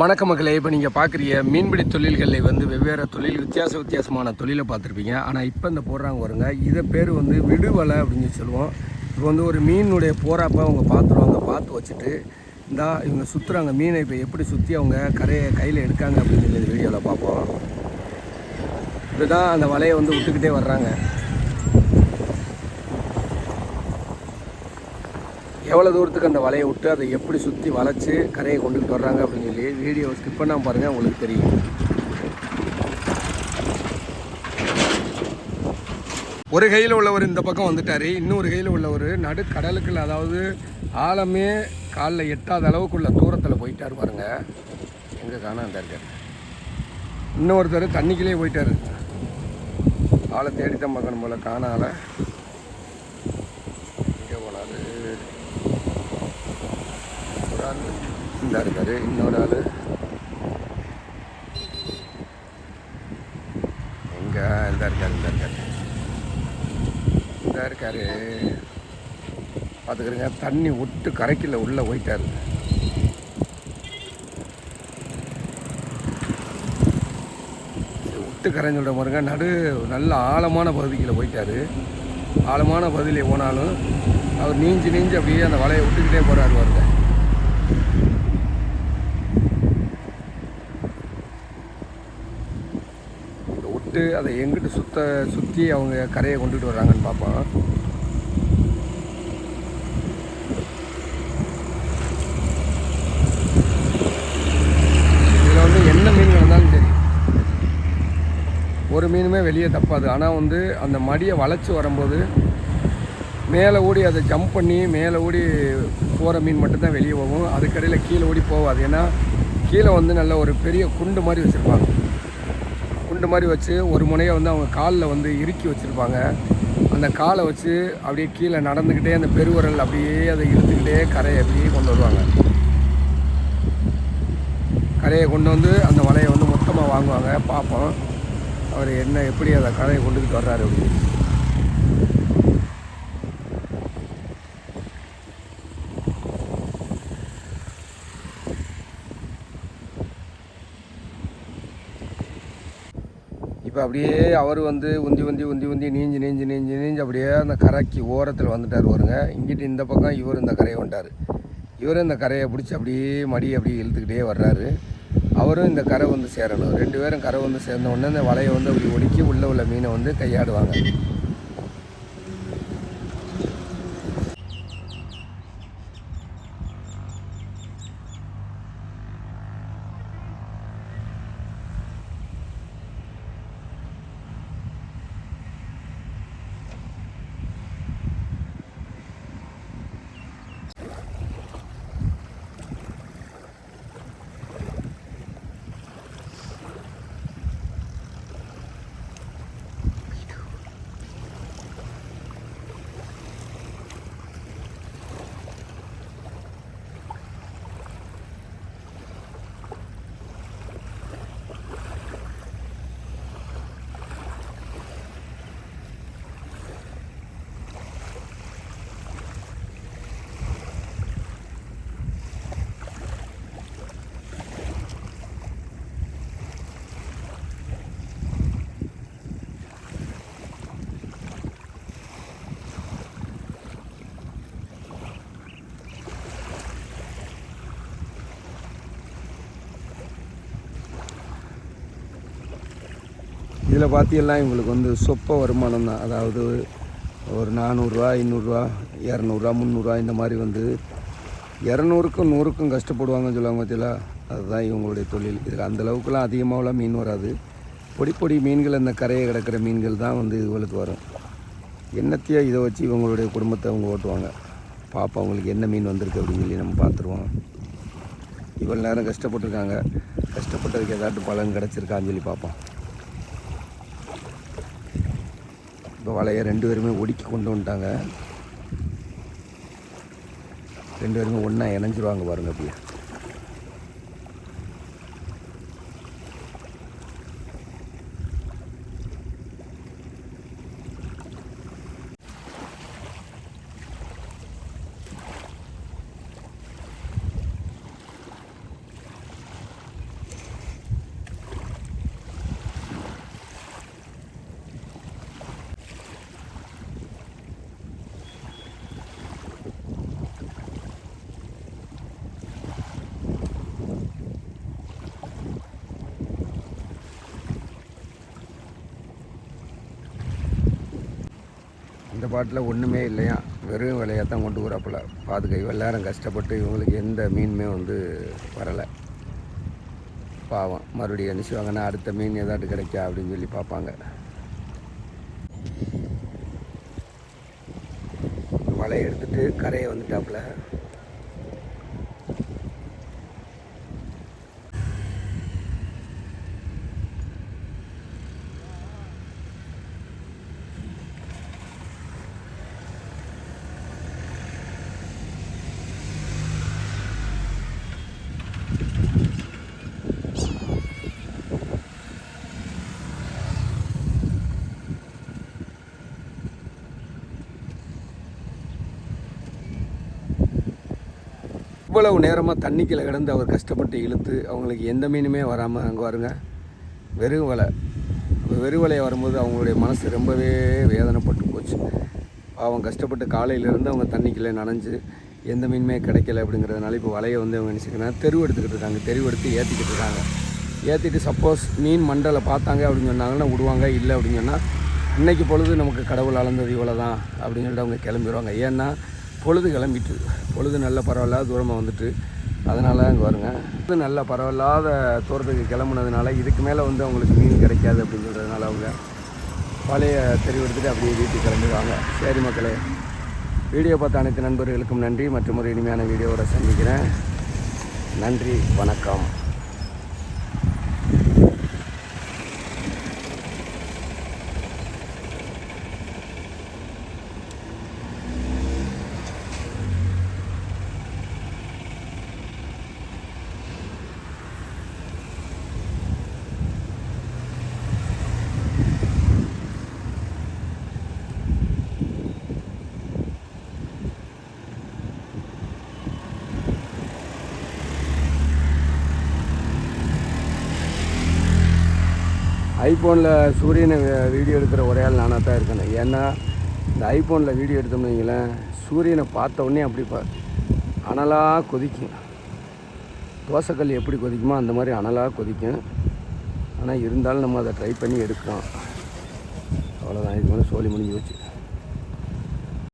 வணக்க மக்களே. இப்போ நீங்கள் பார்க்குறீங்க மீன்பிடி தொழில்களில் வந்து வெவ்வேறு தொழில் வித்தியாச வித்தியாசமான தொழிலை பார்த்துருப்பீங்க. ஆனால் இப்போ இந்த போடுறாங்க வருங்க இதை பேர் வந்து விடுவலை அப்படின்னு சொல்லுவோம். இப்போ வந்து ஒரு மீனுடைய போகிறப்ப அவங்க பார்த்துருவாங்க பார்த்து வச்சுட்டு இந்தா இவங்க சுற்றுறாங்க மீனை இப்போ எப்படி சுற்றி அவங்க கரையை கையில் எடுக்காங்க அப்படின்னு சொல்லி வீடியோவில் பார்ப்போம். இதுதான் அந்த வலையை வந்து விட்டுக்கிட்டே வர்றாங்க. எவ்வளோ தூரத்துக்கு அந்த வலையை விட்டு அதை எப்படி சுற்றி வளைச்சி கரையை கொண்டுகிட்டு வர்றாங்க அப்படின்னு சொல்லி வீடியோ ஸ்கிப் பண்ணாமல் பாருங்கள் உங்களுக்கு தெரியும். ஒரு கையில் உள்ளவர் இந்த பக்கம் வந்துட்டார். இன்னொரு கையில் உள்ளவர் நடு கடலுக்குள்ள அதாவது ஆழமே காலில் எட்டாத அளவுக்குள்ள தூரத்தில் போயிட்டார் பாருங்க. எங்கே காணாம இருக்கார். இன்னொருத்தர் தண்ணிக்குள்ளேயே போயிட்டார். ஆளை தேடித்தான் பார்க்கணும் போல காணால எங்கே போனாரு ஒரு ஆள் இந்த இருக்காரு இன்னொரு ஆள். எங்க இந்த இருக்காரு இந்த இருக்காரு இந்த இருக்காரு பார்த்துக்கிறீங்க தண்ணி விட்டு கரைக்கில் உள்ளே போயிட்டாரு. விட்டு கரைன்னு சொல்கிற பாருங்க நடு நல்ல ஆழமான பகுதிக்குள்ள போயிட்டார். ஆழமான பகுதியில் போனாலும் அவர் நீஞ்சி நீஞ்சி அப்படியே அந்த வலையை விட்டுக்கிட்டே போகிறார் வருங்க இதை விட்டு அதை எங்கிட்டு சுத்த சுற்றி அவங்க கரையை கொண்டுட்டு வர்றாங்கன்னு பார்ப்போம். இதில் வந்து என்ன மீன் இருந்தாலும் சரி ஒரு மீனுமே வெளியே தப்பாது. ஆனால் வந்து அந்த மடியை வளைச்சி வரும்போது மேலே ஓடி அதை ஜம்ப் பண்ணி மேலே ஓடி போகிற மீன் மட்டும்தான் வெளியே போகும். அதுக்கடையில் கீழே ஓடி போகாது. ஏன்னா கீழே வந்து நல்ல ஒரு பெரிய குண்டு மாதிரி வச்சுருப்பாங்க. குண்டு மாதிரி வச்சு ஒரு முனையை வந்து அவங்க காலில் வந்து இறுக்கி வச்சுருப்பாங்க. அந்த காலை வச்சு அப்படியே கீழே நடந்துக்கிட்டே அந்த பெருவரல் அப்படியே அதை இழுத்துக்கிட்டே கரையை அப்படியே கொண்டு வருவாங்க. கரையை கொண்டு வந்து அந்த வலையை வந்து மொத்தமாக வாங்குவாங்க. பார்ப்போம். அவர் என்ன எப்படி அதை கரையை கொண்டுக்கிட்டு வர்றாரு அப்படின்னு. இப்போ அப்படியே அவர் வந்து உந்தி உந்தி உந்தி உந்தி நீஞ்சி நீஞ்சி நீஞ்சி நீஞ்சி அப்படியே அந்த கரைக்கு ஓரத்தில் வந்துட்டார் வருங்க இங்கிட்டு இந்த பக்கம் இவர் இந்த கரையை வந்துட்டார். இவர் இந்த கரையை பிடிச்சி அப்படியே மடி அப்படியே இழுத்துக்கிட்டே வர்றாரு. அவரும் இந்த கரை வந்து சேரணும். ரெண்டு பேரும் கரை வந்து சேர்ந்த உடனே இந்த வலையை வந்து அப்படி ஒடுக்கி உள்ளே உள்ள மீனை வந்து கையாடுவாங்க. இதில் பார்த்தீங்கன்னா இவங்களுக்கு வந்து சொப்ப வருமானம் தான். அதாவது ஒரு நானூறுரூவா ஐநூறுரூவா இரநூறுவா முந்நூறுரூவா இந்த மாதிரி வந்து இரநூறுக்கும் நூறுக்கும் கஷ்டப்படுவாங்கன்னு சொல்லுவாங்க பார்த்தீங்களா அதுதான் இவங்களுடைய தொழில். இதில் அந்தளவுக்குலாம் அதிகமாகலாம் மீன் வராது. பொடி பொடி மீன்கள் அந்த கரையை கிடக்கிற மீன்கள் தான் வந்து இவங்களுக்கு வரும். என்னத்தையோ இதை வச்சு இவங்களுடைய குடும்பத்தை அவங்க ஓட்டுவாங்க. பார்ப்போம் அவங்களுக்கு என்ன மீன் வந்திருக்கு அப்படின்னு சொல்லி நம்ம பார்த்துருவோம். இவ்வளோ நேரம் கஷ்டப்பட்டுருக்காங்க. கஷ்டப்பட்டதுக்கு ஏதாட்டும் பலன் கிடச்சிருக்கான்னு சொல்லி பார்ப்போம். இப்போ வலையை ரெண்டு பேருமே ஒடுக்கி கொண்டு வந்துட்டாங்க. ரெண்டு பேருமே ஒன்றா இணைஞ்சிருவாங்க பாருங்க அப்படியே. பாட்டில் ஒன்றுமே இல்லையா? வெறும் விலையாக தான் கொண்டு வரப்பில் பாதுகை எல்லாரும் கஷ்டப்பட்டு இவங்களுக்கு எந்த மீனுமே வந்து வரலை. பாவம். மறுபடியும் என்ன செய்வாங்கன்னா அடுத்த மீன் ஏதாட்டு கிடைக்கா அப்படின்னு சொல்லி பார்ப்பாங்க. வலையை எடுத்துகிட்டு கரையை வந்துட்டாப்புல. இவ்வளவு நேரமாக தண்ணிக்குள்ள கிடந்து அவர் கஷ்டப்பட்டு இழுத்து அவங்களுக்கு எந்த மீனுமே வராமல் அங்கே வருங்க வெறும் வலை. வெறும் வலையை வரும்போது அவங்களுடைய மனசு ரொம்பவே வேதனைப்பட்டு போச்சு. அவங்க கஷ்டப்பட்டு காலையிலேருந்து அவங்க தண்ணிக்குள்ளே நனைஞ்சு எந்த மீனுமே கிடைக்கல அப்படிங்கிறதுனால இப்போ வலையை வந்து அவங்க நினச்சிக்கிறாங்க தெருவு எடுத்துக்கிட்டு இருக்காங்க. தெருவு எடுத்து ஏற்றிக்கிட்டு இருக்காங்க. ஏற்றிட்டு சப்போஸ் மீன் மண்டலை பார்த்தாங்க அப்படின்னு சொன்னாங்கன்னா விடுவாங்க. இல்லை அப்படின்னு சொன்னால் இன்னைக்கு பொழுது நமக்கு கடவுள் அளந்தது இவ்வளோ தான் அப்படின்னு சொல்லிட்டு அவங்க கிளம்பிடுவாங்க ஏன்னா பொழுது கிளம்பிட்டு பொழுது நல்ல பரவாயில்லாத தூரமாக வந்துட்டு அதனால் அங்கே வருங்க. இது நல்ல பரவாயில்லாத தூரத்துக்கு கிளம்புனதுனால இதுக்கு மேலே வந்து அவங்களுக்கு மீன் கிடைக்காது அப்படின்னு சொல்கிறதுனால அவங்க பழைய தெரிவெடுத்துட்டு அப்படியே வீட்டுக்கு கிளம்பிடுவாங்க. சரி மக்களே வீடியோ பார்த்த அனைத்து நண்பர்களுக்கும் நன்றி. மற்றும் ஒரு இனிமையான வீடியோவோட சந்திக்கிறேன். நன்றி வணக்கம். ஐஃபோனில் சூரியனை வீடியோ எடுக்கிற ஒரே ஆள் நானாக தான் இருக்கேன். ஏன்னா இந்த ஐஃபோனில் வீடியோ எடுத்தோம்னு வைங்களேன் சூரியனை பார்த்த உடனே அப்படி பா அனலாக கொதிக்கும். தோசைக்கல் எப்படி கொதிக்குமோ அந்த மாதிரி அனலாக கொதிக்கும். ஆனால் இருந்தாலும் நம்ம அதை ட்ரை பண்ணி எடுக்கிறோம் அவ்வளோதான் இது மேலே சோலி முடிஞ்சு வச்சு